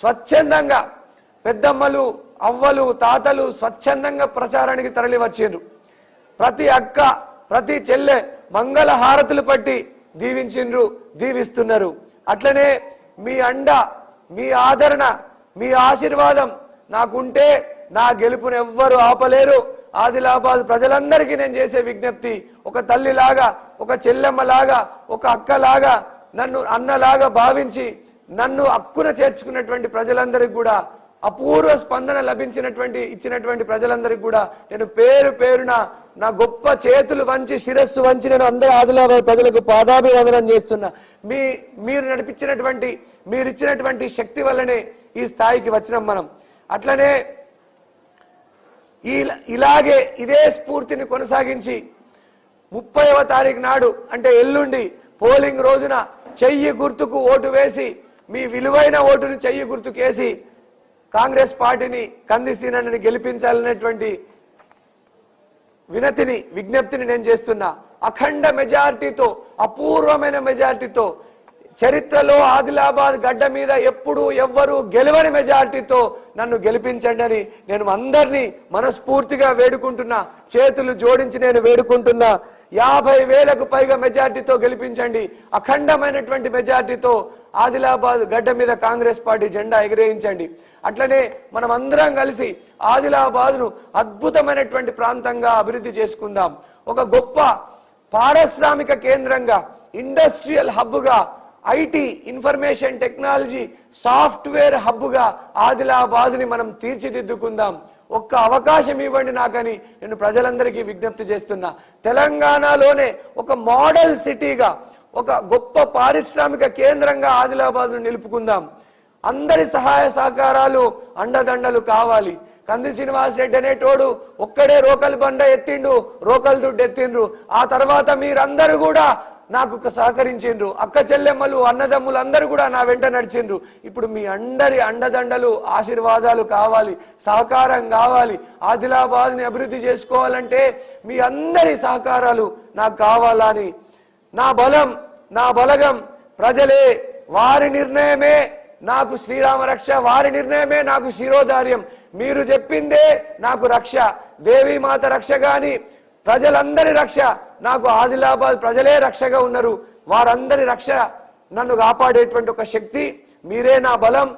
స్వచ్ఛందంగా పెద్దమ్మలు అవ్వలు తాతలు స్వచ్ఛందంగా ప్రచారానికి తరలి వచ్చారు ప్రతి అక్క ప్రతి చెల్లె మంగళ హారతులు పట్టి దీవించిండ్రు దీవిస్తున్నారు. అట్లనే మీ అండ మీ ఆదరణ మీ ఆశీర్వాదం నాకుంటే నా గెలుపును ఎవ్వరు ఆపలేరు. ఆదిలాబాద్ ప్రజలందరికీ నేను చేసే విజ్ఞప్తి ఒక తల్లిలాగా ఒక చెల్లెమ్మలాగా ఒక అక్కలాగా నన్ను అన్నలాగా భావించి నన్ను హక్కున చేర్చుకున్నటువంటి ప్రజలందరికీ కూడా అపూర్వ స్పందన లభించినటువంటి ఇచ్చినటువంటి ప్రజలందరికీ కూడా నేను పేరు పేరున నా గొప్ప చేతులు వంచి శిరస్సు వంచి నేను అందరి ఆదిలాబాద్ ప్రజలకు పాదాభివందనం చేస్తున్నా. మీ మీరు నడిపించినటువంటి మీరిచ్చినటువంటి శక్తి వల్లనే ఈ స్థాయికి వచ్చినాం మనం. అట్లనే ఈ ఇలాగే ఇదే స్ఫూర్తిని కొనసాగించి ముప్పైవ తారీఖు నాడు అంటే ఎల్లుండి పోలింగ్ రోజున చెయ్యి గుర్తుకు ఓటు వేసి మీ విలువైన ఓటుని చెయ్యి గుర్తుకేసి కాంగ్రెస్ పార్టీని కందిసీనని గెలిపించాలనేటువంటి వినతిని విజ్ఞప్తిని నేను చేస్తున్నా అఖండ మెజారిటీతో అపూర్వమైన మెజారిటీతో చరిత్రలో ఆదిలాబాద్ గడ్డ మీద ఎప్పుడు ఎవ్వరు గెలవని మెజారిటీతో నన్ను గెలిపించండి అని నేను అందరినీ మనస్ఫూర్తిగా వేడుకుంటున్నా చేతులు జోడించి నేను వేడుకుంటున్నా. యాభై వేలకు పైగా మెజార్టీతో గెలిపించండి. అఖండమైనటువంటి మెజార్టీతో ఆదిలాబాద్ గడ్డ మీద కాంగ్రెస్ పార్టీ జెండా ఎగిరేయించండి. అట్లనే మనం అందరం కలిసి ఆదిలాబాద్ను అద్భుతమైనటువంటి ప్రాంతంగా అభివృద్ధి చేసుకుందాం. ఒక గొప్ప పారిశ్రామిక కేంద్రంగా ఇండస్ట్రియల్ హబ్గా ఐటీ ఇన్ఫర్మేషన్ టెక్నాలజీ సాఫ్ట్వేర్ హబ్గా ఆదిలాబాద్ని మనం తీర్చిదిద్దుకుందాం. ఒక్క అవకాశం ఇవ్వండి నాకని నేను ప్రజలందరికీ విజ్ఞప్తి చేస్తున్నా. తెలంగాణలోనే ఒక మోడల్ సిటీగా ఒక గొప్ప పారిశ్రామిక కేంద్రంగా ఆదిలాబాద్ను నిలుపుకుందాం. అందరి సహాయ సహకారాలు అండదండలు కావాలి. కంది శ్రీనివాస్ రెడ్డి అనేటోడు ఒక్కడే రోకల్ బండ ఎత్తిండు రోకల్ దుడ్డు ఎత్తిండ్రు. ఆ తర్వాత మీరందరూ కూడా నాకు సహకరించిండ్రు. అక్క చెల్లెమ్మలు అన్నదమ్ములు అందరూ కూడా నా వెంట నడిచిండ్రు. ఇప్పుడు మీ అందరి అండదండలు ఆశీర్వాదాలు కావాలి సహకారం కావాలి. ఆదిలాబాద్ని అభివృద్ధి చేసుకోవాలంటే మీ అందరి సహకారాలు నాకు కావాలని. నా బలం నా బలగం ప్రజలే వారి నిర్ణయమే నాకు శ్రీరామ రక్ష వారి నిర్ణయమే నాకు శిరోధార్యం. మీరు చెప్పిందే నాకు రక్ష. దేవీమాత రక్ష గాని ప్రజలందరి రక్ష. నాకు ఆదిలాబాద్ ప్రజలే రక్షగా ఉన్నారు. వారందరి రక్ష నన్ను కాపాడేటువంటి ఒక శక్తి మీరే నా బలం.